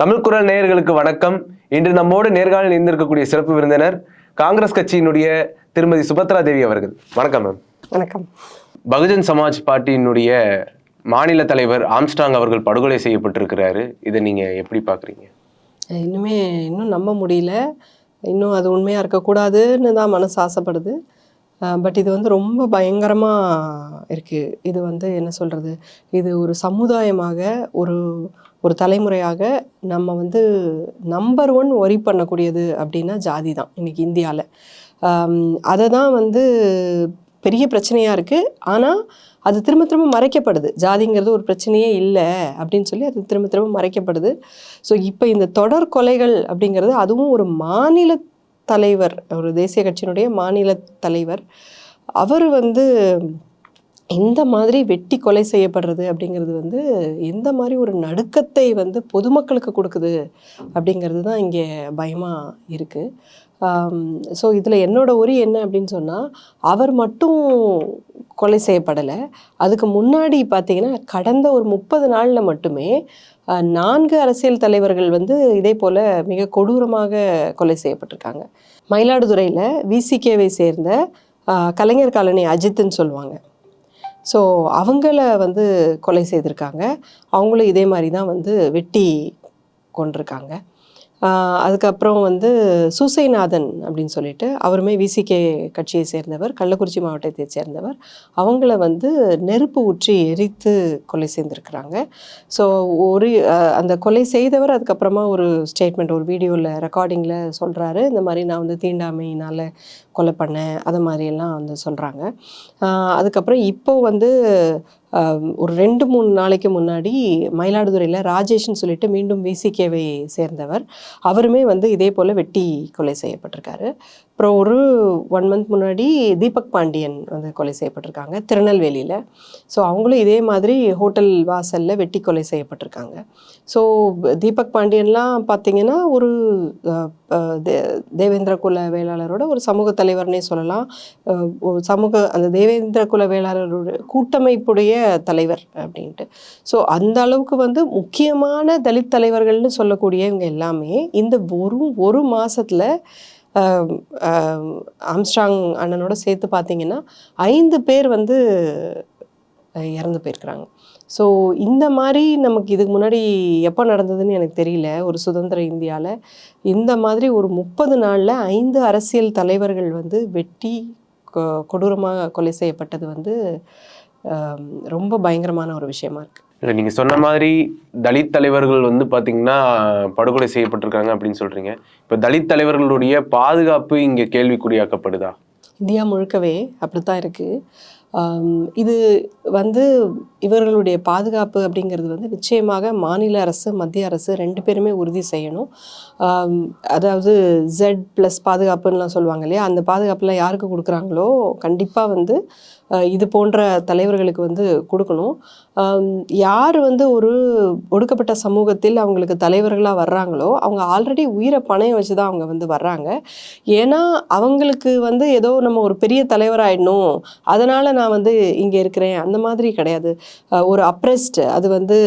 தமிழ் குரல் நேயர்களுக்கு வணக்கம். இன்று நம்மோடு நேர்காணலில் இருந்திருக்கக்கூடிய சிறப்பு விருந்தினர் காங்கிரஸ் கட்சியினுடைய திருமதி சுபத்ரா தேவி அவர்கள். வணக்கம் மேம். வணக்கம். பகுஜன் சமாஜ் பார்ட்டியினுடைய மாநில தலைவர் ஆம்ஸ்டாங் அவர்கள் படுகொலை செய்யப்பட்டிருக்கிறாரு. இதை நீங்க எப்படி பாக்குறீங்க இன்னுமே இன்னும் நம்ப முடியல. இன்னும் அது உண்மையாக இருக்கக்கூடாதுன்னு தான் மனசு ஆசைப்படுது. பட் இது வந்து ரொம்ப பயங்கரமாக இருக்குது இது வந்து என்ன சொல்கிறது இது ஒரு சமுதாயமாக ஒரு ஒரு தலைமுறையாக நம்ம வந்து நம்பர் ஒன் ஒரி பண்ணக்கூடியது அப்படின்னா ஜாதி தான் இன்னைக்கு இந்தியாவில் அதை தான் வந்து பெரிய பிரச்சனையாக இருக்குது ஆனால் அது திரும்ப திரும்ப மறைக்கப்படுது. ஜாதிங்கிறது ஒரு பிரச்சனையே இல்லை அப்படின்னு சொல்லி அது திரும்ப திரும்ப மறைக்கப்படுது. ஸோ இப்போ இந்த தொடர் கொலைகள் அப்படிங்கிறது அதுவும் ஒரு மாநில தலைவர் ஒரு தேசிய கட்சியினுடைய மாநில தலைவர் அவர் வந்து இந்த மாதிரி வெட்டி கொலை செய்யப்படுறது அப்படிங்கிறது வந்து எந்த மாதிரி ஒரு நடுக்கத்தை வந்து பொதுமக்களுக்கு கொடுக்குது அப்படிங்கிறது தான் இங்கே பயமாக இருக்குது ஸோ இதில் என்னோட உரி என்ன அப்படின்னு சொன்னால் அவர் மட்டும் கொலை செய்யப்படலை. அதுக்கு முன்னாடி பார்த்தீங்கன்னா கடந்த ஒரு முப்பது நாளில் மட்டுமே நான்கு அரசியல் தலைவர்கள் வந்து இதே போல் மிக கொடூரமாக கொலை செய்யப்பட்டிருக்காங்க. மயிலாடுதுறையில் விசிகேவை சேர்ந்த கலைஞர் காலனி அஜித்துன்னு சொல்லுவாங்க. ஸோ அவங்கள வந்து கொலை செய்திருக்காங்க. அவங்களும் இதே மாதிரி தான் வந்து வெட்டி கொண்டிருக்காங்க. அதுக்கப்புறம் வந்து சூசைநாதன் அப்படின்னு சொல்லிட்டு அவருமே விசிகே கட்சியை சேர்ந்தவர் கள்ளக்குறிச்சி மாவட்டத்தை சேர்ந்தவர். அவங்கள வந்து நெருப்பு ஊற்றி எரித்து கொலை செய்திருக்கிறாங்க. ஸோ ஒரு அந்த கொலை செய்தவர் அதுக்கப்புறமா ஒரு ஸ்டேட்மெண்ட் ஒரு வீடியோவில் ரெக்கார்டிங்கில் சொல்கிறாரு இந்த மாதிரி நான் வந்து தீண்டாமையினால் கொலை பண்ணேன். அது மாதிரியெல்லாம் வந்து சொல்கிறாங்க அதுக்கப்புறம் இப்போ வந்து ஒரு ரெண்டு மூணு நாளைக்கு முன்னாடி மயிலாடுதுறையில் ராஜேஷ்னு சொல்லிட்டு மீண்டும் விசிகேவை சேர்ந்தவர். அவருமே வந்து இதே போல் வெட்டி கொலை செய்யப்பட்டிருக்காரு. அப்புறம் ஒரு ஒன் மந்த் முன்னாடி தீபக் பாண்டியன் வந்து கொலை செய்யப்பட்டிருக்காங்க திருநெல்வேலியில். ஸோ அவங்களும் இதே மாதிரி ஹோட்டல் வாசலில் வெட்டி கொலை செய்யப்பட்டிருக்காங்க. ஸோ தீபக் பாண்டியன்லாம் பார்த்தீங்கன்னா ஒரு தே- தேவேந்திர குல வேளாளரோட ஒரு சமூக தலைவர்னே சொல்லலாம். சமூக அந்த தேவேந்திர குல வேளாளரோட கூட்டமைப்புடைய தலைவர் அப்படின்ட்டு. ஸோ அந்த அளவுக்கு வந்து முக்கியமான தலித் தலைவர்கள்னு சொல்லக்கூடியவங்க எல்லாமே இந்த ஒரு ஒரு மாதத்தில் ஆம்ஸ்ட்ராங் அண்ணனோட சேர்த்து பார்த்தீங்கன்னா ஐந்து பேர் வந்து இறந்து போயிருக்கிறாங்க. ஸோ இந்த மாதிரி நமக்கு இதுக்கு முன்னாடி எப்போ நடந்ததுன்னு எனக்கு தெரியல. ஒரு சுதந்திர இந்தியாவில் இந்த மாதிரி ஒரு முப்பது நாளில் ஐந்து அரசியல் தலைவர்கள் வந்து வெட்டி கொ- கொடூரமாக கொலை செய்யப்பட்டது வந்து ரொம்ப பயங்கரமான ஒரு விஷயமா இருக்குது இல்லை நீங்கள் சொன்ன மாதிரி தலித் தலைவர்கள் வந்து பார்த்திங்கன்னா படுகொலை செய்யப்பட்டிருக்காங்க அப்படின்னு சொல்கிறீங்க இப்போ தலித் தலைவர்களுடைய பாதுகாப்பு இங்கே கேள்விக்குறியாக்கப்படுதா? இந்தியா முழுக்கவே அப்படித்தான் இருக்குது இது வந்து இவர்களுடைய பாதுகாப்பு அப்படிங்கிறது வந்து நிச்சயமாக மாநில அரசு மத்திய அரசு ரெண்டு பேருமே உறுதி செய்யணும். அதாவது ஜெட் ப்ளஸ் பாதுகாப்புன்னெலாம் சொல்லுவாங்க இல்லையா? அந்த பாதுகாப்புலாம் யாருக்கு கொடுக்குறாங்களோ கண்டிப்பாக வந்து இது போன்ற தலைவர்களுக்கு வந்து கொடுக்கணும். யார் வந்து ஒரு ஒடுக்கப்பட்ட சமூகத்தில் அவங்களுக்கு தலைவர்களாக வர்றாங்களோ அவங்க ஆல்ரெடி உயிரை பணையம் வச்சு தான் அவங்க வந்து வர்றாங்க. ஏன்னா அவங்களுக்கு வந்து ஏதோ நம்ம ஒரு பெரிய தலைவராயிடணும். அதனால் நான் வந்து இங்கே இருக்கிறேன். அந்த மாதிரி கிடையாது. ஒரு அப்ரெஸ்ட் அது வந்து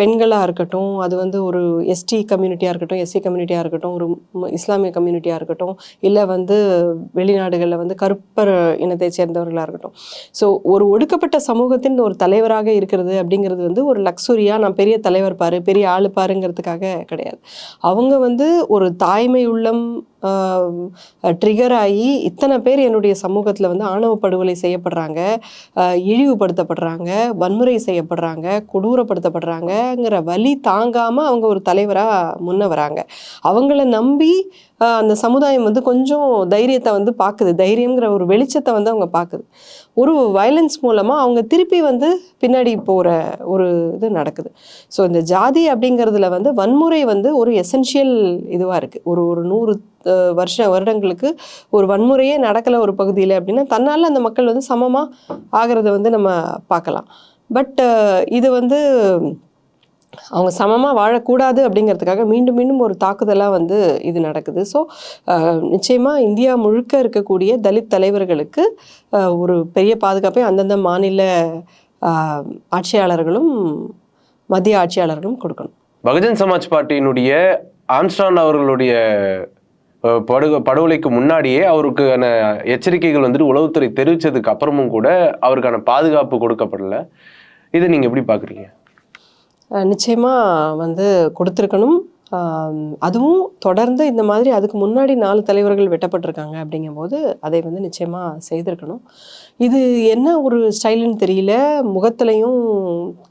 பெண்களாக இருக்கட்டும் அது வந்து ஒரு எஸ்டி கம்யூனிட்டியாக இருக்கட்டும் எஸ்சி கம்யூனிட்டியாக இருக்கட்டும் ஒரு இஸ்லாமிய கம்யூனிட்டியாக இருக்கட்டும் இல்லை வந்து வெளிநாடுகளில் வந்து கருப்பர் இனத்தை சேர்ந்தவர்களாக இருக்கட்டும். ஸோ ஒரு ஒடுக்கப்பட்ட சமூகத்தின் ஒரு தலைவராக இருக்கிறது அப்படிங்கிறது வந்து ஒரு லக்ஸுரியாக நான் பெரிய தலைவர் பாரு பெரிய ஆள் பாருங்கிறதுக்காக கிடையாது. அவங்க வந்து ஒரு தாய்மை உள்ளம் ட்ரிகர் ஆகி இத்தனை பேர் என்னுடைய சமூகத்தில் வந்து ஆணவ படுகொலை செய்யப்படுறாங்க இழிவுபடுத்தப்படுறாங்க வன்முறை செய்யப்படுறாங்க கொடூரப்படுத்தப்படுறாங்கங்கிற வலி தாங்காமல் அவங்க ஒரு தலைவராக முன்ன வராங்க. அவங்கள நம்பி அந்த சமுதாயம் வந்து கொஞ்சம் தைரியத்தை வந்து பார்க்குது தைரியங்கிற ஒரு வெளிச்சத்தை வந்து அவங்க பார்க்குது ஒரு வயலன்ஸ் மூலமாக அவங்க திருப்பி வந்து பின்னாடி போகிற ஒரு இது நடக்குது. ஸோ இந்த ஜாதி அப்படிங்கிறதுல வந்து வன்முறை வந்து ஒரு எசென்ஷியல் இதுவாக இருக்குது ஒரு ஒரு நூறு வருஷ வருடங்களுக்கு ஒரு வன்முறையே நடக்கலை ஒரு பகுதியில் அப்படின்னா தன்னால் அந்த மக்கள் வந்து சமமாக ஆகிறத வந்து நம்ம பார்க்கலாம். பட் இது வந்து அவங்க சமமாக வாழக்கூடாது அப்படிங்கிறதுக்காக மீண்டும் மீண்டும் ஒரு தாக்குதலாக வந்து இது நடக்குது. ஸோ நிச்சயமாக இந்தியா முழுக்க இருக்கக்கூடிய தலித் தலைவர்களுக்கு ஒரு பெரிய பாதுகாப்பை அந்தந்த மாநில ஆட்சியாளர்களும் மத்திய ஆட்சியாளர்களும் கொடுக்கணும். பகுஜன் சமாஜ் பார்ட்டியினுடைய ஆம்ஸ்டான் அவர்களுடைய அஹ், படு படுகொலைக்கு முன்னாடியே அவருக்கான எச்சரிக்கைகள் வந்துட்டு உளவுத்துறை தெரிவித்ததுக்கு அப்புறமும் கூட அவருக்கான பாதுகாப்பு கொடுக்கப்படல. இதை நீங்கள் எப்படி பார்க்குறீங்க? நிச்சயமாக வந்து கொடுத்துருக்கணும். அதுவும் தொடர்ந்து இந்த மாதிரி அதுக்கு முன்னாடி நாலு தலைவர்கள் வெட்டப்பட்டிருக்காங்க அப்படிங்கும்போது அதை வந்து நிச்சயமாக செய்திருக்கணும். இது என்ன ஒரு ஸ்டைலுன்னு தெரியல. முகத்துலையும்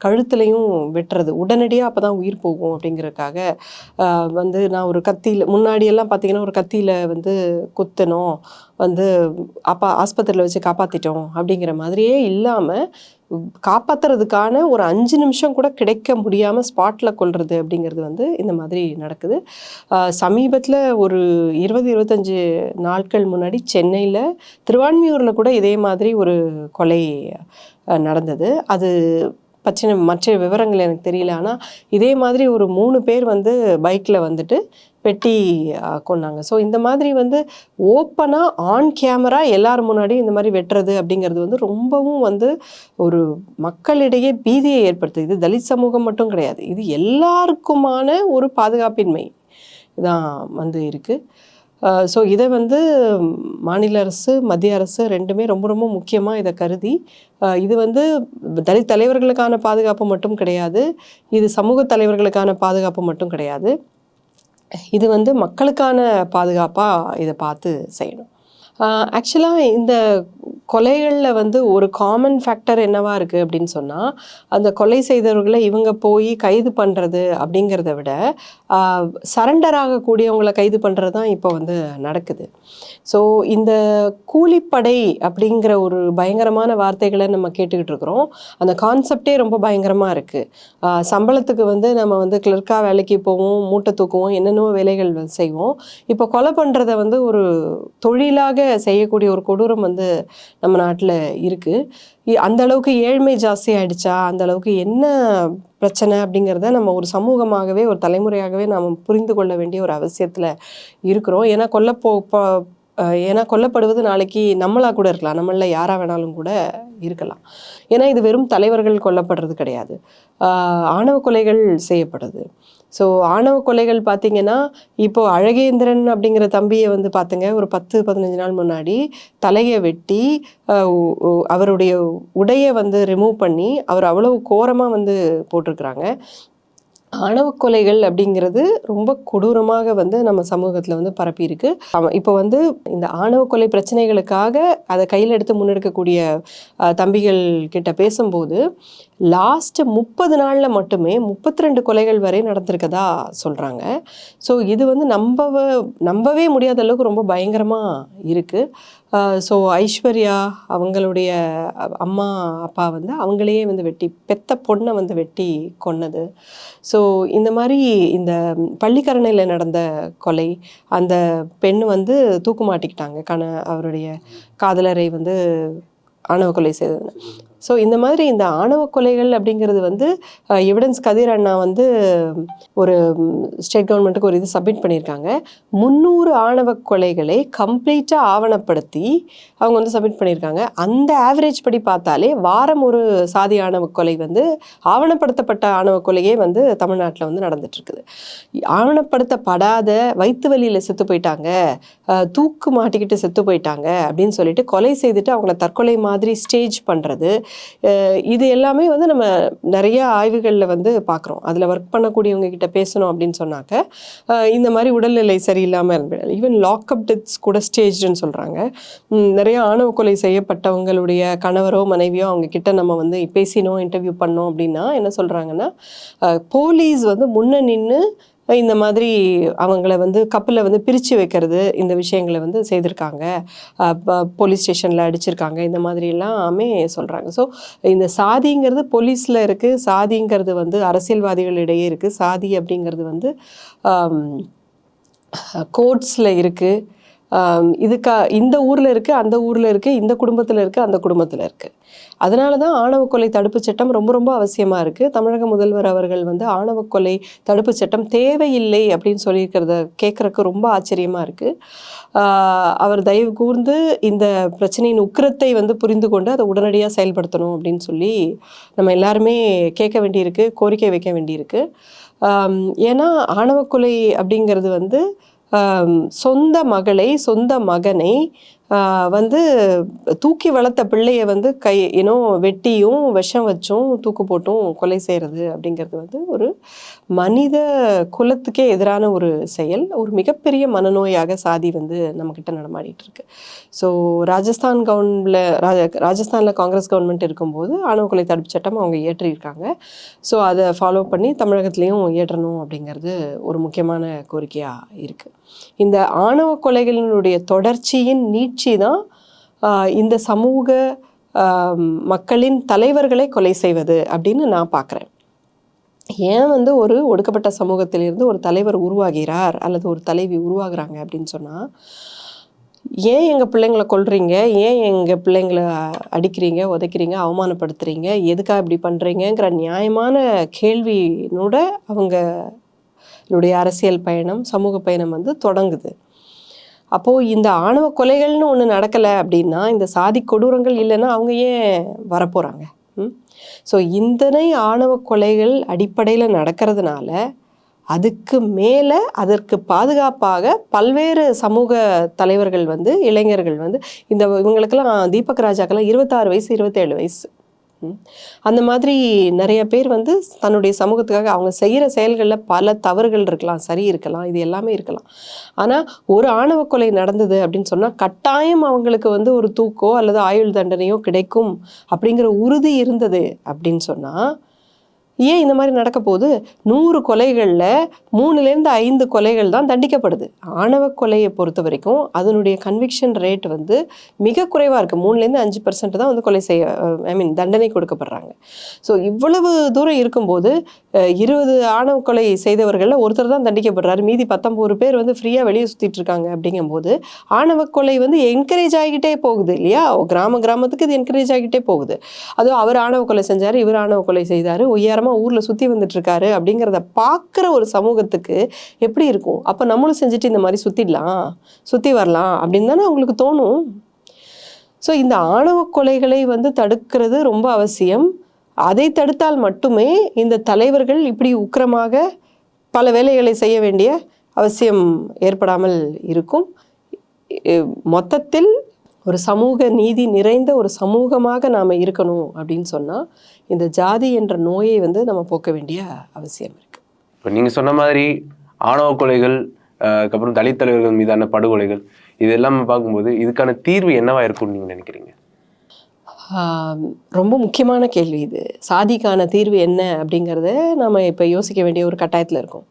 கழுத்துலையும் வெட்டுறது. உடனடியாக அப்போ தான் உயிர் போகும் அப்படிங்கிறதுக்காக வந்து நான் ஒரு கத்தியில் முன்னாடியெல்லாம் பார்த்தீங்கன்னா ஒரு கத்தியில் வந்து குத்தணும். வந்து அப்பா ஆஸ்பத்திரியில் வச்சு காப்பாற்றிட்டோம் அப்படிங்கிற மாதிரியே இல்லாமல் காப்பாத்துறதுக்கான ஒரு அஞ்சு நிமிஷம் கூட கிடைக்க முடியாமல் ஸ்பாட்டில் கொள்வது அப்படிங்கிறது வந்து இந்த மாதிரி நடக்குது. சமீபத்தில் ஒரு இருபது இருபத்தஞ்சி நாட்கள் முன்னாடி சென்னையில் திருவான்மியூரில் கூட இதே மாதிரி ஒரு கொலை நடந்தது. அது பற்றின மற்ற விவரங்கள் எனக்கு தெரியல. ஆனால் இதே மாதிரி ஒரு மூணு பேர் வந்து பைக்கில் வந்துட்டு பெட்டி கொண்டாங்க கொன்னாங்க. ஸோ இந்த மாதிரி வந்து ஓப்பனாக ஆன் கேமரா எல்லார் முன்னாடியும் இந்த மாதிரி வெட்டுறது அப்படிங்கிறது வந்து ரொம்பவும் வந்து ஒரு மக்களிடையே பீதியை ஏற்படுத்துது. இது தலித் சமூகம் மட்டும் கிடையாது. இது எல்லாருக்குமான ஒரு பாதுகாப்பின்மை தான் வந்து இருக்குது ஸோ இதை வந்து மாநில அரசு மத்திய அரசு ரெண்டுமே ரொம்ப ரொம்ப முக்கியமாக இதை கருதி இது வந்து தலித் தலைவர்களுக்கான பாதுகாப்பு மட்டும் கிடையாது. இது சமூக தலைவர்களுக்கான பாதுகாப்பு மட்டும் கிடையாது. இது வந்து மக்களுக்கான பாதுகாப்பாக இதை பார்த்து செய்யணும். ஆக்சுவலாக இந்த கொலைகளில் வந்து ஒரு காமன் ஃபேக்டர் என்னவா இருக்குது அப்படின்னு சொன்னால் அந்த கொலை செய்தவர்களை இவங்க போய் கைது பண்ணுறது அப்படிங்கிறத விட சரண்டர் ஆகக்கூடியவங்களை கைது பண்ணுறது தான் இப்போ வந்து நடக்குது. ஸோ இந்த கூலிப்படை அப்படிங்கிற ஒரு பயங்கரமான வார்த்தைகளை நம்ம கேட்டுக்கிட்டு இருக்கிறோம். அந்த கான்செப்டே ரொம்ப பயங்கரமாக இருக்குது சம்பளத்துக்கு வந்து நம்ம வந்து கிளர்க்காக வேலைக்கு போவோம் மூட்டை தூக்குவோம் என்னென்னவோ வேலைகள் செய்வோம். இப்போ கொலை பண்ணுறத வந்து ஒரு தொழிலாக செய்யக்கூடிய ஒரு கொடூரம் வந்து நம்ம நாட்டில் இருக்குது அந்த அளவுக்கு ஏழ்மை ஜாஸ்தி ஆயிடுச்சா? அந்த அளவுக்கு என்ன பிரச்சனை அப்படிங்கிறத நம்ம ஒரு சமூகமாகவே ஒரு தலைமுறையாகவே நாம் புரிந்து கொள்ள வேண்டிய ஒரு அவசியத்தில் இருக்கிறோம். ஏன்னா கொல்லப்போ ஏன்னா கொல்லப்படுவது நாளைக்கு நம்மளாக கூட இருக்கலாம். நம்மளில் யாராக வேணாலும் கூட இருக்கலாம். ஏன்னா இது வெறும் தலைவர்கள் கொல்லப்படுறது கிடையாது. ஆணவ கொலைகள் செய்யப்படுது. ஸோ ஆணவ கொலைகள் பார்த்தீங்கன்னா இப்போ அழகேந்திரன் அப்படிங்கிற தம்பியை வந்து பார்த்துங்க ஒரு பத்து பதினஞ்சு நாள் முன்னாடி தலையை வெட்டி அவருடைய உடையை வந்து ரிமூவ் பண்ணி அவர் அவ்வளவு கோரமாக வந்து போட்டிருக்கிறாங்க. ஆணவ கொலைகள் அப்படிங்கிறது ரொம்ப கொடூரமாக வந்து நம்ம சமூகத்தில் வந்து பரப்பி இருக்கு இப்போ வந்து இந்த ஆணவ கொலை பிரச்சனைகளுக்காக அதை கையில் எடுத்து முன்னெடுக்கக்கூடிய தம்பிகள் கிட்ட பேசும்போது லாஸ்ட் முப்பது நாளில் மட்டுமே முப்பத்தி ரெண்டு கொலைகள் வரை நடந்திருக்கதா? சொல்கிறாங்க ஸோ இது வந்து நம்பவ நம்பவே முடியாத அளவுக்கு ரொம்ப பயங்கரமாக இருக்குது ஸோ ஐஸ்வர்யா அவங்களுடைய அம்மா அப்பா வந்து அவங்களையே வந்து வெட்டி பெத்த பொண்ணை வந்து வெட்டி கொன்னது. ஸோ இந்த மாதிரி இந்த பள்ளிக்கரணையில் நடந்த கொலை அந்த பெண் வந்து தூக்கு மாட்டிக்கிட்டாங்க. கண அவருடைய காதலரை வந்து ஆணவ கொலை செய்தது. ஸோ இந்த மாதிரி இந்த ஆணவ கொலைகள் அப்படிங்கிறது வந்து எவிடன்ஸ் கதிர் அண்ணா வந்து ஒரு ஸ்டேட் கவர்மெண்ட்டுக்கு ஒரு இது சப்மிட் பண்ணியிருக்காங்க. முந்நூறு ஆணவ கொலைகளை கம்ப்ளீட்டாக ஆவணப்படுத்தி அவங்க வந்து சப்மிட் பண்ணியிருக்காங்க. அந்த ஆவரேஜ் படி பார்த்தாலே வாரம் ஒரு சாதி ஆணவ கொலை வந்து ஆவணப்படுத்தப்பட்ட ஆணவ கொலையே வந்து தமிழ்நாட்டில் வந்து நடந்துட்டுருக்குது. ஆவணப்படுத்தப்படாத வயிற்று வழியில் செத்து போயிட்டாங்க தூக்கு மாட்டிக்கிட்டு செத்து போயிட்டாங்க அப்படின்னு சொல்லிட்டு கொலை செய்துட்டு அவங்கள தற்கொலை மாதிரி ஸ்டேஜ் பண்ணுறது இது எல்லாமே வந்து நம்ம நிறைய ஆய்வுகளில் வந்து பார்க்குறோம் அதில் ஒர்க் பண்ணக்கூடியவங்க கிட்ட பேசணும் அப்படின்னு சொன்னாக்க இந்த மாதிரி உடல்நிலை சரியில்லாமல் இருந்து ஈவன் லாக்அப் டெத்ஸ் கூட ஸ்டேஜ்னு சொல்கிறாங்க நிறைய ஆணவ கொலை செய்யப்பட்டவங்களுடைய கணவரோ மனைவியோ அவங்க கிட்ட நம்ம வந்து பேசினோம் இன்டர்வியூ பண்ணோம் அப்படின்னா என்ன சொல்கிறாங்கன்னா போலீஸ் வந்து முன்ன நின்று இந்த மாதிரி அவங்கள வந்து கப்பலில் வந்து பிரித்து வைக்கிறது இந்த விஷயங்களை வந்து செய்திருக்காங்க. போலீஸ் ஸ்டேஷனில் அடிச்சிருக்காங்க. இந்த மாதிரி எல்லாமே சொல்கிறாங்க ஸோ இந்த சாதிங்கிறது போலீஸில் இருக்குது சாதிங்கிறது வந்து அரசியல்வாதிகளிடையே இருக்குது சாதி அப்படிங்கிறது வந்து கோர்ட்ஸில் இருக்குது இதுக்கா இந்த ஊரில் இருக்குது அந்த ஊரில் இருக்குது இந்த குடும்பத்தில் இருக்குது அந்த குடும்பத்தில் இருக்குது அதனால தான் ஆணவ கொலை தடுப்பு சட்டம் ரொம்ப ரொம்ப அவசியமாக இருக்குது தமிழக முதல்வர் அவர்கள் வந்து ஆணவ கொலை தடுப்பு சட்டம் தேவையில்லை அப்படின்னு சொல்லியிருக்கிறத கேட்குறக்கு ரொம்ப ஆச்சரியமாக இருக்குது அவர் தயவு கூர்ந்து இந்த பிரச்சனையின் உக்கிரத்தை வந்து புரிந்து கொண்டு அதை உடனடியாக செயல்படுத்தணும் அப்படின்னு சொல்லி நம்ம எல்லாருமே கேட்க வேண்டியிருக்கு கோரிக்கை வைக்க வேண்டியிருக்கு. ஏன்னா ஆணவ கொலை அப்படிங்கிறது வந்து சொந்த மகளை சொந்த மகனை வந்து தூக்கி வளர்த்த பிள்ளையை வந்து கை ஏன்னோ வெட்டியும் விஷம் வச்சும் தூக்கு போட்டும் கொலை செய்கிறது அப்படிங்கிறது வந்து ஒரு மனித குலத்துக்கே எதிரான ஒரு செயல். ஒரு மிகப்பெரிய மனநோயாக சாதி வந்து நம்மக்கிட்ட நடமாடிட்டு இருக்கு ஸோ ராஜஸ்தான் கவர்மெண்ட்ல ராஜ ராஜஸ்தானில் காங்கிரஸ் கவர்மெண்ட் இருக்கும்போது ஆணவ கொலை தடுப்பு சட்டம் அவங்க இயற்றியிருக்காங்க. ஸோ அதை ஃபாலோ பண்ணி தமிழகத்துலேயும் இயற்றணும் அப்படிங்கிறது ஒரு முக்கியமான கோரிக்கையாக இருக்குது இந்த ஆணவ கொலைகளினுடைய தொடர்ச்சியின் நீட் நீட்சி தான் இந்த சமூக மக்களின் தலைவர்களை கொலை செய்வது அப்படின்னு நான் பார்க்குறேன். ஏன் வந்து ஒரு ஒடுக்கப்பட்ட சமூகத்திலிருந்து ஒரு தலைவர் உருவாகிறார் அல்லது ஒரு தலைவி உருவாகிறாங்க அப்படின்னு சொன்னால் ஏன் எங்கள் பிள்ளைங்களை கொள்றீங்க ஏன் எங்கள் பிள்ளைங்களை அடிக்கிறீங்க? உதைக்கிறீங்க? அவமானப்படுத்துறீங்க? எதுக்காக இப்படி பண்ணுறீங்கங்கிற நியாயமான கேள்வியினோட அவங்களுடைய அரசியல் பயணம் சமூக பயணம் வந்து தொடங்குது. அப்போது இந்த ஆணவ கொலைகள்னு ஒன்று நடக்கலை அப்படின்னா இந்த சாதி கொடூரங்கள் இல்லைன்னா அவங்க ஏன் வரப்போகிறாங்க ஸோ இந்தனை ஆணவ கொலைகள் அடிப்படையில் நடக்கிறதுனால அதுக்கு மேலே அதற்கு பாதுகாப்பாக பல்வேறு சமூக தலைவர்கள் வந்து இளைஞர்கள் வந்து இந்த இவங்களுக்கெல்லாம் தீபக் ராஜாக்கெல்லாம் இருபத்தாறு வயசு இருபத்தேழு வயசு. அந்த மாதிரி நிறைய பேர் வந்து தன்னுடைய சமூகத்துக்காக அவங்க செய்கிற செயல்களில் பல தவறுகள் இருக்கலாம் சரி இருக்கலாம் இது எல்லாமே இருக்கலாம். ஆனால் ஒரு ஆணவ கொலை நடந்தது அப்படின்னு சொன்னால் கட்டாயம் அவங்களுக்கு வந்து ஒரு தூக்கோ அல்லது ஆயுள் தண்டனையோ கிடைக்கும் அப்படிங்கிற உறுதி இருந்தது அப்படின்னு சொன்னால் ஏன் இந்த மாதிரி நடக்க போகுது நூறு கொலைகளில் மூணுலேருந்து ஐந்து கொலைகள் தான் தண்டிக்கப்படுது. ஆணவ கொலையை பொறுத்த வரைக்கும் அதனுடைய கன்விக்ஷன் ரேட் வந்து மிக குறைவாக இருக்குது மூணுலேருந்து அஞ்சு பர்சன்ட் தான் வந்து கொலை செய்ய ஐ மீன் தண்டனை கொடுக்கப்படுறாங்க. ஸோ இவ்வளவு தூரம் இருக்கும்போது இருபது ஆணவ கொலை செய்தவர்களில் ஒருத்தர் தான் தண்டிக்கப்படுறாரு. மீதி பத்தொம்போது பேர் வந்து ஃப்ரீயாக வெளியே சுற்றிட்டு இருக்காங்க அப்படிங்கும்போது ஆணவ கொலை வந்து என்கரேஜ் ஆகிட்டே போகுது இல்லையா? கிராம கிராமத்துக்கு இது என்கரேஜ் ஆகிட்டே போகுது. அதுவும் அவர் ஆணவ கொலை செஞ்சார் இவர் ஆணவ கொலை செய்தார். உயரமாக ஊரில் சுற்றி வந்துட்டு இருக்காரு அப்படிங்கிறத பார்க்குற ஒரு சமூகத்துக்கு எப்படி இருக்கும்? அப்போ நம்மளும் செஞ்சுட்டு இந்த மாதிரி சுற்றிடலாம் சுற்றி வரலாம் அப்படின்னு தானே அவங்களுக்கு தோணும். ஸோ இந்த ஆணவ கொலைகளை வந்து தடுக்கிறது ரொம்ப அவசியம். அதை தடுத்தால் மட்டுமே இந்த தலைவர்கள் இப்படி உக்கிரமாக பல வேலைகளை செய்ய வேண்டிய அவசியம் ஏற்படாமல் இருக்கும். மொத்தத்தில் ஒரு சமூக நீதி நிறைந்த ஒரு சமூகமாக நாம் இருக்கணும் அப்படின்னு சொன்னால் இந்த ஜாதி என்ற நோயை வந்து நம்ம போக்க வேண்டிய அவசியம் இருக்குது இப்போ நீங்கள் சொன்ன மாதிரி ஆணவ கொலைகள் அதுக்கப்புறம் தலித் தலைவர்கள் மீதான படுகொலைகள் இது எல்லாமே பார்க்கும்போது இதுக்கான தீர்வு என்னவா இருக்கும்னு நீங்கள் நினைக்கிறீங்க? ரொம்ப முக்கியமான கேள்வி இது. சாதிக்கான தீர்வு என்ன அப்படிங்கிறத நம்ம இப்போ யோசிக்க வேண்டிய ஒரு கட்டாயத்தில் இருக்கோம்.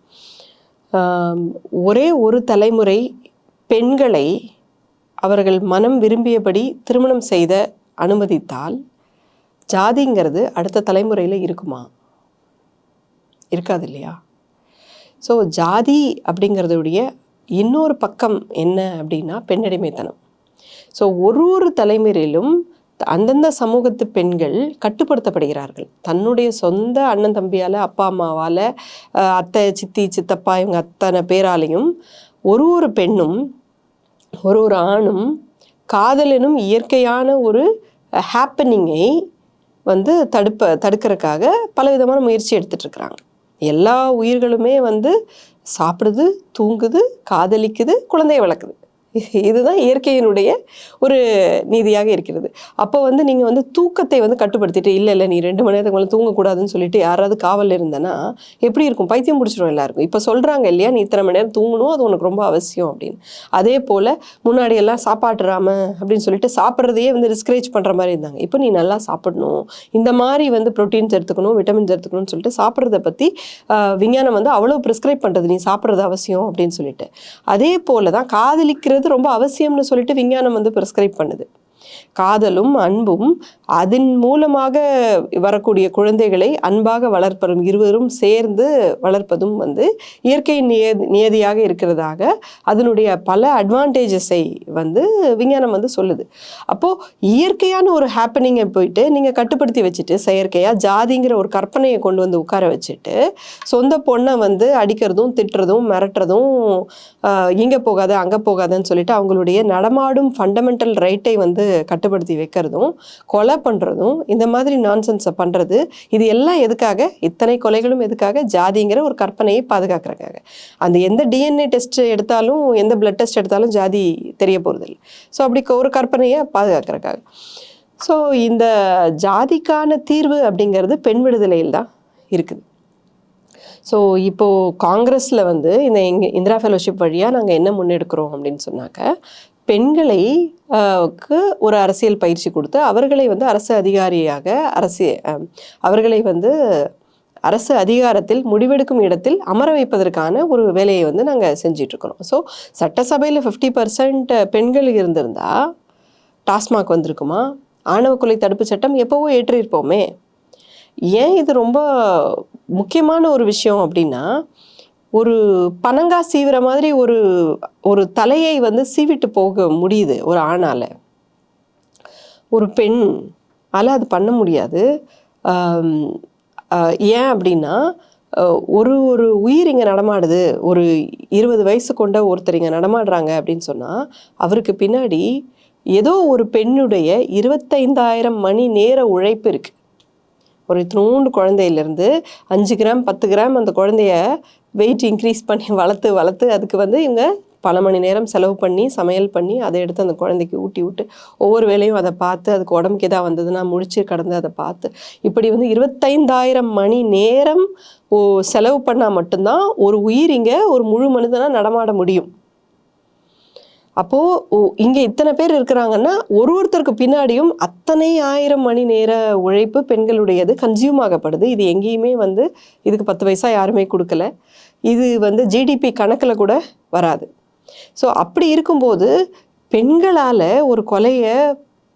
ஒரே ஒரு தலைமுறை பெண்களை அவர்கள் மனம் விரும்பியபடி திருமணம் செய்த அனுமதித்தால் ஜாதிங்கிறது அடுத்த தலைமுறையில் இருக்குமா? இருக்காது இல்லையா? ஸோ ஜாதி அப்படிங்கிறதுடைய இன்னொரு பக்கம் என்ன அப்படின்னா பெண்ணடிமைத்தனம். ஸோ ஒரு ஒரு தலைமுறையிலும் அந்தந்த சமூகத்து பெண்கள் கட்டுப்படுத்தப்படுகிறார்கள். தன்னுடைய சொந்த அண்ணன் தம்பியால் அப்பா அம்மாவால் அத்தை சித்தி சித்தப்பா இவங்க அத்தனை பேராலையும் ஒரு ஒரு பெண்ணும் ஒரு ஒரு ஆணும் காதல் எனும் இயற்கையான ஒரு ஹாப்பனிங்கை வந்து தடுப்ப தடுக்கிறதுக்காக பலவிதமான முயற்சி எடுத்துகிட்டு இருக்கிறாங்க எல்லா உயிர்களுமே வந்து சாப்பிடுது தூங்குது காதலிக்குது குழந்தையை வளர்க்குது. இதுதான் இயற்கையினுடைய ஒரு நீதியாக இருக்கிறது. அப்போ வந்து நீங்கள் வந்து தூக்கத்தை வந்து கட்டுப்படுத்திட்டு இல்லை இல்லை நீ ரெண்டு மணி நேரத்துக்கு மேலே தூங்கக்கூடாதுன்னு சொல்லிட்டு யாராவது காவல் இருந்தேன்னா எப்படி இருக்கும்? பைத்தியம் பிடிச்சிரும் எல்லாருக்கும். இப்போ சொல்கிறாங்க இல்லையா நீ இத்தனை மணி நேரம் தூங்கணும் அது உனக்கு ரொம்ப அவசியம் அப்படின்னு. அதே போல் முன்னாடி எல்லாம் சாப்பாட்டுறாம அப்படின்னு சொல்லிட்டு சாப்பிட்றதையே வந்து டிஸ்கரேஜ் பண்ணுற மாதிரி இருந்தாங்க. இப்போ நீ நல்லா சாப்பிடணும். இந்த மாதிரி வந்து ப்ரோட்டீன்ஸ் எடுத்துக்கணும் விட்டமின்ஸ் எடுத்துக்கணும்னு சொல்லிட்டு சாப்பிட்றத பற்றி விஞ்ஞானம் வந்து அவ்வளோ ப்ரிஸ்கிரைப் பண்ணுறது நீ சாப்பிட்றது அவசியம் அப்படின்னு சொல்லிட்டு. அதே போல் தான் காதலிக்கிறது ரொம்ப அவசியம்னு சொல்லிட்டு விஞ்ஞானம் வந்து ப்ரிஸ்கிரைப் பண்ணுது. காதலும் அன்பும் அதன் மூலமாக வரக்கூடிய குழந்தைகளை அன்பாக வளர்ப்பதும் இருவரும் சேர்ந்து வளர்ப்பதும் வந்து இயற்கையின் நிய நியதியாக இருக்கிறதாக அதனுடைய பல அட்வான்டேஜஸை வந்து விஞ்ஞானம் வந்து சொல்லுது. அப்போது இயற்கையான ஒரு ஹாப்பனிங்கை போயிட்டு நீங்கள் கட்டுப்படுத்தி வச்சுட்டு செயற்கையாக ஜாதிங்கிற ஒரு கற்பனையை கொண்டு வந்து உட்கார வச்சுட்டு சொந்த பொண்ணை வந்து அடிக்கிறதும் திட்டுறதும் மிரட்டுறதும் இங்கே போகாத அங்கே போகாதன்னு சொல்லிட்டு அவங்களுடைய நடமாடும் ஃபண்டமெண்டல் ரைட்டை வந்து கட்டுப்படுத்தி வைக்கிறதும் கொலை பண்ணுறதும் இந்த மாதிரி நான்சென்ஸை பண்ணுறது இது எல்லாம் எதுக்காக? இத்தனை கொலைகளும் எதுக்காக? ஜாதிங்கிற ஒரு கற்பனையை பாதுகாக்கிறக்காக அந்த எந்த டிஎன்ஏ டெஸ்ட் எடுத்தாலும் எந்த பிளட் டெஸ்ட் எடுத்தாலும் ஜாதி தெரிய போகிறதில்ல ஸோ அப்படி ஒரு கற்பனையை பாதுகாக்கிறக்காக ஸோ இந்த ஜாதிக்கான தீர்வு அப்படிங்கிறது பெண் விடுதலையில் தான் இருக்குது. ஸோ இப்போது காங்கிரஸில் வந்து இந்த எங்க இந்திரா ஃபெலோஷிப் வழியாக நாங்கள் என்ன முன்னெடுக்கிறோம் அப்படின்னு சொன்னாக்க பெண்களை ஒரு அரசியல் பயிற்சி கொடுத்து அவர்களை வந்து அரசு அதிகாரியாக அரசு அவர்களை வந்து அரசு அதிகாரத்தில் முடிவெடுக்கும் இடத்தில் அமர வைப்பதற்கான ஒரு வேலையை வந்து நாங்கள் செஞ்சிட்ருக்கிறோம். ஸோ சட்டசபையில் ஃபிஃப்டி பர்சன்ட் பெண்கள் இருந்திருந்தால் டாஸ்மாக் வந்திருக்குமா? ஆணவ கொலை தடுப்பு சட்டம் எப்போவோ ஏற்றிருப்போமே. ஏன் இது ரொம்ப முக்கியமான ஒரு விஷயம் அப்படின்னா ஒரு பனங்கா சீவுற மாதிரி ஒரு ஒரு தலையை வந்து சீவிட்டு போக முடியுது ஒரு ஆணால. ஒரு பெண் ஆல அது பண்ண முடியாது. ஆஹ், ஏன் அப்படின்னா ஒரு ஒரு உயிர் இங்கே நடமாடுது. ஒரு இருபது வயசு கொண்ட ஒருத்தர் இங்கே நடமாடுறாங்க அப்படின்னு சொன்னால் அவருக்கு பின்னாடி ஏதோ ஒரு பெண்ணுடைய இருபத்தைந்தாயிரம் மணி நேர உழைப்பு இருக்குது ஒரு இத்தினோண்டு குழந்தையிலேருந்து அஞ்சு கிராம் பத்து கிராம் அந்த குழந்தைய வெயிட் இன்க்ரீஸ் பண்ணி வளர்த்து வளர்த்து அதுக்கு வந்து இவங்க பல மணி நேரம் செலவு பண்ணி சமையல் பண்ணி அதை எடுத்து அந்த குழந்தைக்கு ஊட்டி விட்டு ஒவ்வொரு வேலையும் அதை பார்த்து அதுக்கு உடம்புக்கு எதாவது வந்ததுன்னா முடிச்சு கடந்து அதை பார்த்து இப்படி வந்து இருபத்தைந்தாயிரம் மணி நேரம் ஓ செலவு பண்ணால் மட்டும்தான் ஒரு உயிர் இங்கே ஒரு முழு மனிதனாக நடமாட முடியும். அப்போது இங்கே இத்தனை பேர் இருக்கிறாங்கன்னா ஒரு ஒருத்தருக்கு பின்னாடியும் அத்தனை ஆயிரம் மணி நேர உழைப்பு பெண்களுடையது கன்சியூம் ஆகப்படுது. இது எங்கேயுமே வந்து இதுக்கு பத்து பைசா யாருமே கொடுக்கல. இது வந்து ஜிடிபி கணக்கில் கூட வராது. ஸோ அப்படி இருக்கும்போது பெண்களால் ஒரு கொலையை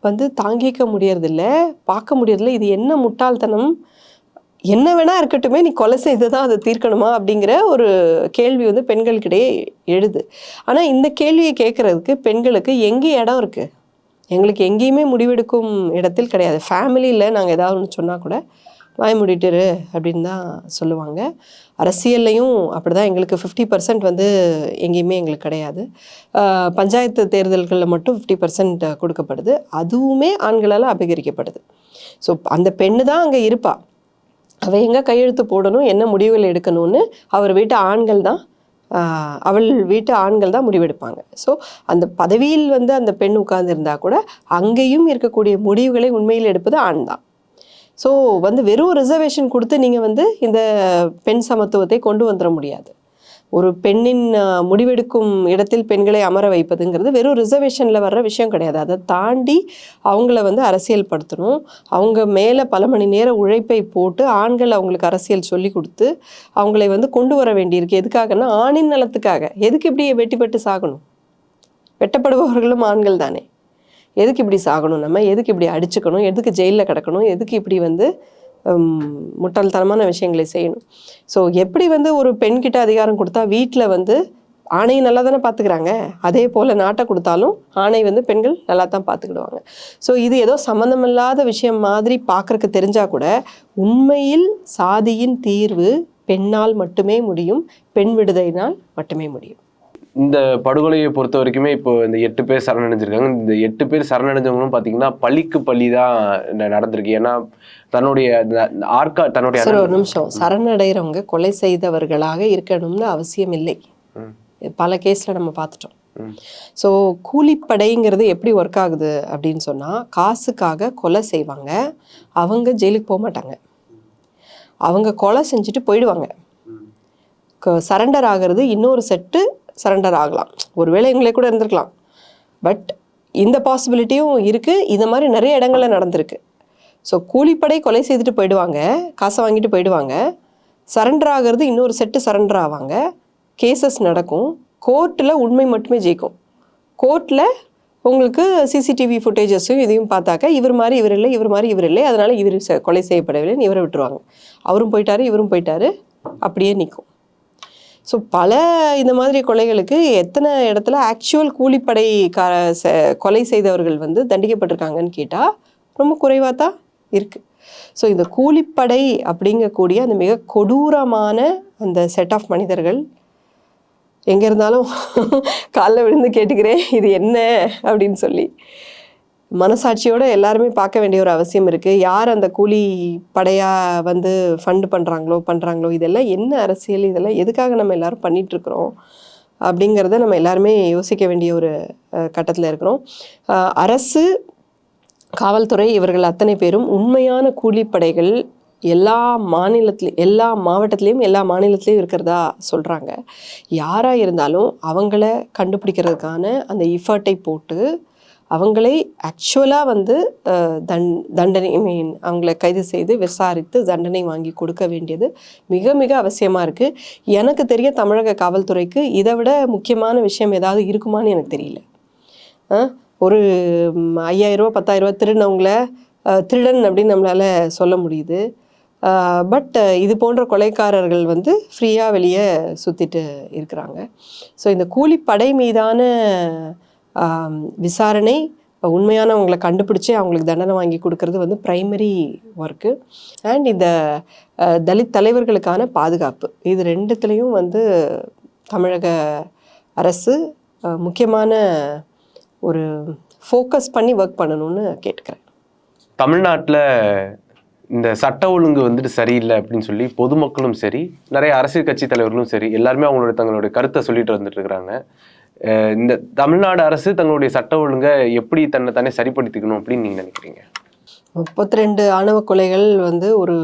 வந்து தாங்கிக்க முடியறதில்ல பார்க்க முடியறதில்ல. இது என்ன முட்டாள்தனம்? என்ன வேணா இருக்கட்டுமே நீ கொலை செய்து தான் அதை தீர்க்கணுமா அப்படிங்கிற ஒரு கேள்வி வந்து பெண்களுக்கிடையே எழுது. ஆனால் இந்த கேள்வியை கேட்குறதுக்கு பெண்களுக்கு எங்கே இடம் இருக்குது எங்களுக்கு எங்கேயுமே முடிவெடுக்கும் இடத்தில் கிடையாது. ஃபேமிலியில் நாங்கள் ஏதாவது ஒன்று சொன்னால் கூட வாய் மூடிட்டுரு அப்படின்னு தான் சொல்லுவாங்க. அரசியல்லையும் அப்படி தான் எங்களுக்கு ஃபிஃப்டி பர்சன்ட் வந்து எங்கேயுமே எங்களுக்கு கிடையாது. பஞ்சாயத்து தேர்தல்களில் மட்டும் ஃபிஃப்டி பர்சன்ட் கொடுக்கப்படுது. அதுவுமே ஆண்களால் அபகரிக்கப்படுது. ஸோ அந்த பெண்ணு தான் அங்கே இருப்பாள் அவள் எங்கே கையெழுத்து போடணும் என்ன முடிவுகள் எடுக்கணும்னு அவர் வீட்டு ஆண்கள் தான் அவள் வீட்டு ஆண்கள் தான் முடிவெடுப்பாங்க. ஸோ அந்த பதவியில் வந்து அந்த பெண் உட்கார்ந்துருந்தா கூட அங்கேயும் இருக்கக்கூடிய முடிவுகளை உண்மையில் எடுப்பது ஆண் தான். ஸோ வந்து வெறும் ரிசர்வேஷன் கொடுத்து நீங்கள் வந்து இந்த பெண் சமத்துவத்தை கொண்டு வந்துட முடியாது. ஒரு பெண்ணின் முடிவெடுக்கும் இடத்தில் பெண்களை அமர வைப்பதுங்கிறது வெறும் ரிசர்வேஷனில் வர்ற விஷயம் கிடையாது. அதை தாண்டி அவங்கள வந்து அரசியல் படுத்தணும் அவங்க மேலே பல மணி நேர உழைப்பை போட்டு ஆண்கள் அவங்களுக்கு அரசியல் சொல்லி கொடுத்து அவங்களை வந்து கொண்டு வர வேண்டியிருக்கு. எதுக்காகன்னா ஆணின் நலத்துக்காக. எதுக்கு இப்படி வெட்டிப்பட்டு சாகணும்? வெட்டப்படுபவர்களும் ஆண்கள் தானே. எதுக்கு இப்படி சாகணும் நம்ம? எதுக்கு இப்படி அடிச்சுக்கணும்? எதுக்கு ஜெயிலில் கிடக்கணும்? எதுக்கு இப்படி வந்து முட்டாள்தனமான விஷயங்களை செய்யணும்? ஸோ எப்படி வந்து ஒரு பெண்கிட்ட அதிகாரம் கொடுத்தா வீட்டில் வந்து ஆணையை நல்லா தானே பார்த்துக்கிறாங்க அதே போல் நாட்டை கொடுத்தாலும் ஆணை வந்து பெண்கள் நல்லா தான் பார்த்துக்கிடுவாங்க ஸோ இது ஏதோ சம்மந்தமில்லாத விஷயம் மாதிரி பார்க்குறக்கு தெரிஞ்சால் கூட உண்மையில் சாதியின் தீர்வு பெண்ணால் மட்டுமே முடியும் பெண் விடுதலினால் மட்டுமே முடியும். இந்த படுகொலையை பொறுத்த வரைக்குமே இப்போ இந்த எட்டு பேர் சரணடைஞ்சிருக்காங்க. இந்த எட்டு பேர் சரணடைஞ்சவங்களும் பார்த்தீங்கன்னா பழிக்கு பழி தான் நடந்திருக்கு. ஏன்னா தன்னுடைய ஆர்கா தன்னுடைய சார் ஒரு நிமிஷம். சரணடைகிறவங்க கொலை செய்தவர்களாக இருக்கணும்னு அவசியம் இல்லை. பல கேஸில் நம்ம பார்த்துட்டோம். ஸோ கூலிப்படைங்கிறது எப்படி ஒர்க் ஆகுது அப்படின்னு சொன்னால் காசுக்காக கொலை செய்வாங்க. அவங்க ஜெயிலுக்கு போக மாட்டாங்க. அவங்க கொலை செஞ்சுட்டு போயிடுவாங்க. சரண்டர் ஆகிறது இன்னொரு செட்டு சரண்டர் ஆகலாம். ஒருவேளை எங்களே கூட இருந்திருக்கலாம். பட் இந்த பாசிபிலிட்டியும் இருக்குது இந்த மாதிரி நிறைய இடங்களில் நடந்திருக்கு. ஸோ கூலிப்படை கொலை செய்துட்டு போயிடுவாங்க. காசை வாங்கிட்டு போயிடுவாங்க. சரண்டர் ஆகிறது இன்னொரு செட்டு சரண்டர் ஆவாங்க. கேசஸ் நடக்கும். கோர்ட்டில் உண்மை மட்டுமே ஜெயிக்கும். கோர்ட்டில் உங்களுக்கு சிசிடிவி ஃபுட்டேஜஸும் இதையும் பார்த்தாக்க இவர் மாதிரி இவர் இல்லை இவர் மாதிரி இவர் இல்லை. அதனால் இவர் செ- கொலை செய்யப்படவில்லைன்னு இவரை விட்டுருவாங்க. அவரும் போயிட்டாரு இவரும் போயிட்டாரு. அப்படியே நிற்கும். ஸோ பல இந்த மாதிரி கொலைகளுக்கு எத்தனை இடத்துல ஆக்சுவல் கூலிப்படை கா கொலை செய்தவர்கள் வந்து தண்டிக்கப்பட்டிருக்காங்கன்னு கேட்டால் ரொம்ப குறைவாக தான் இருக்குது ஸோ இந்த கூலிப்படை அப்படிங்கக்கூடிய அந்த மிக கொடூரமான அந்த செட் ஆஃப் மனிதர்கள் எங்கே இருந்தாலும் காலைல விழுந்து கேட்டுக்கிறேன் இது என்ன அப்படின்னு சொல்லி. மனசாட்சியோட எல்லாருமே பார்க்க வேண்டிய ஒரு அவசியம் இருக்குது யார் அந்த கூலி படையாக வந்து ஃபண்டு பண்ணுறாங்களோ பண்ணுறாங்களோ இதெல்லாம் என்ன அரசியல் இதெல்லாம் எதுக்காக நம்ம எல்லாரும் பண்ணிகிட்ருக்குறோம் அப்படிங்கிறத நம்ம எல்லாருமே யோசிக்க வேண்டிய ஒரு கட்டத்தில் இருக்கிறோம். அரசு காவல்துறை இவர்கள் அத்தனை பேரும் உண்மையான கூலிப்படைகள் எல்லா மாநிலத்திலையும் எல்லா மாவட்டத்துலேயும் எல்லா மாநிலத்திலையும் இருக்கிறதா சொல்கிறாங்க யாராக இருந்தாலும் அவங்கள கண்டுபிடிக்கிறதுக்கான அந்த இஃபர்ட்டை போட்டு அவங்களை ஆக்சுவலாக வந்து தண் தண்டனை மீன் அவங்கள கைது செய்து விசாரித்து தண்டனை வாங்கி கொடுக்க வேண்டியது மிக மிக அவசியமாக இருக்குது எனக்கு தெரிய தமிழக காவல்துறைக்கு இதை விட முக்கியமான விஷயம் ஏதாவது இருக்குமான்னு எனக்கு தெரியல. ஒரு ஐயாயிரரூவா பத்தாயிரரூவா திருடினவங்கள திருடன் அப்படின்னு நம்மளால் சொல்ல முடியுது. பட் இது போன்ற கொலைக்காரர்கள் வந்து ஃப்ரீயாக வெளியே சுற்றிட்டு இருக்கிறாங்க. ஸோ இந்த கூலிப்படை மீதான விசாரணை உண்மையானவங்களை கண்டுபிடிச்சி அவங்களுக்கு தண்டனை வாங்கி கொடுக்கறது வந்து ப்ரைமரி ஒர்க்கு அண்ட் இந்த தலித் தலைவர்களுக்கான பாதுகாப்பு. இது ரெண்டுத்துலேயும் வந்து தமிழக அரசு முக்கியமான ஒரு ஃபோக்கஸ் பண்ணி ஒர்க் பண்ணணும்னு கேட்டுக்கிறேன். தமிழ்நாட்டில் இந்த சட்ட ஒழுங்கு வந்துட்டு சரியில்லை அப்படின்னு சொல்லி பொதுமக்களும் சரி நிறைய அரசியல் கட்சி தலைவர்களும் சரி எல்லாருமே அவங்களோட தங்களுடைய கருத்தை சொல்லிட்டு வந்துட்டு இருக்கிறாங்க. இந்த தமிழ்நாடு அரசு தங்களுடைய சட்ட ஒழுங்கை எப்படி தன்னை தானே சரிப்படுத்திக்கணும் அப்படின்னு நீங்கள் நினைக்கிறீங்க? முப்பத்தி ரெண்டு ஆணவ கொலைகள் வந்து ஒரு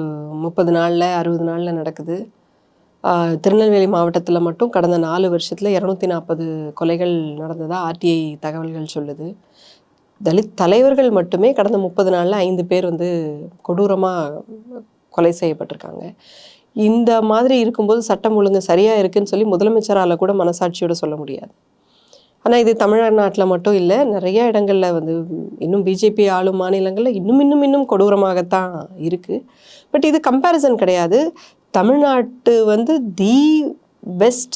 முப்பது நாளில் அறுபது நாளில் நடக்குது. திருநெல்வேலி மாவட்டத்தில் மட்டும் கடந்த நாலு வருஷத்தில் இரநூத்தி நாற்பது கொலைகள் நடந்ததாக ஆர்டிஐ தகவல்கள் சொல்லுது. தலித் தலைவர்கள் மட்டுமே கடந்த முப்பது நாளில் ஐந்து பேர் வந்து கொடூரமாக கொலை செய்யப்பட்டிருக்காங்க. இந்த மாதிரி இருக்கும்போது சட்டம் ஒழுங்கு சரியாக இருக்குன்னு சொல்லி முதலமைச்சரால் கூட மனசாட்சியோடு சொல்ல முடியாது. ஆனால் இது தமிழ்நாட்டில் மட்டும் இல்லை. நிறைய இடங்களில் வந்து இன்னும் பிஜேபி ஆளும் மாநிலங்களில் இன்னும் இன்னும் இன்னும் கொடூரமாகத்தான் இருக்குது பட் இது கம்பேரிசன் கிடையாது. தமிழ்நாட்டு வந்து தி பெஸ்ட்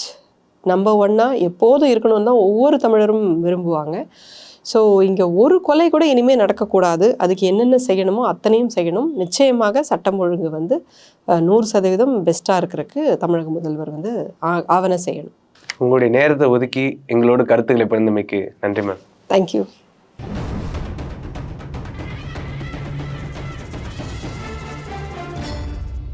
நம்பர் ஒன்னாக எப்போதும் இருக்கணும்னு தான் ஒவ்வொரு தமிழரும் விரும்புவாங்க. ஸோ இங்கே ஒரு கொலை கூட இனிமேல் நடக்கக்கூடாது. அதுக்கு என்னென்ன செய்யணுமோ அத்தனையும் செய்யணும். நிச்சயமாக சட்டம் ஒழுங்கு வந்து நூறு சதவீதம் பெஸ்ட்டாக இருக்கிறதுக்கு தமிழக முதல்வர் வந்து ஆ- ஆவண செய்யணும். உங்களுடைய நேரத்தை ஒதுக்கி எங்களோட கருத்துக்களை பகிர்ந்தமைக்கு நன்றி மேம் தேங்க்யூ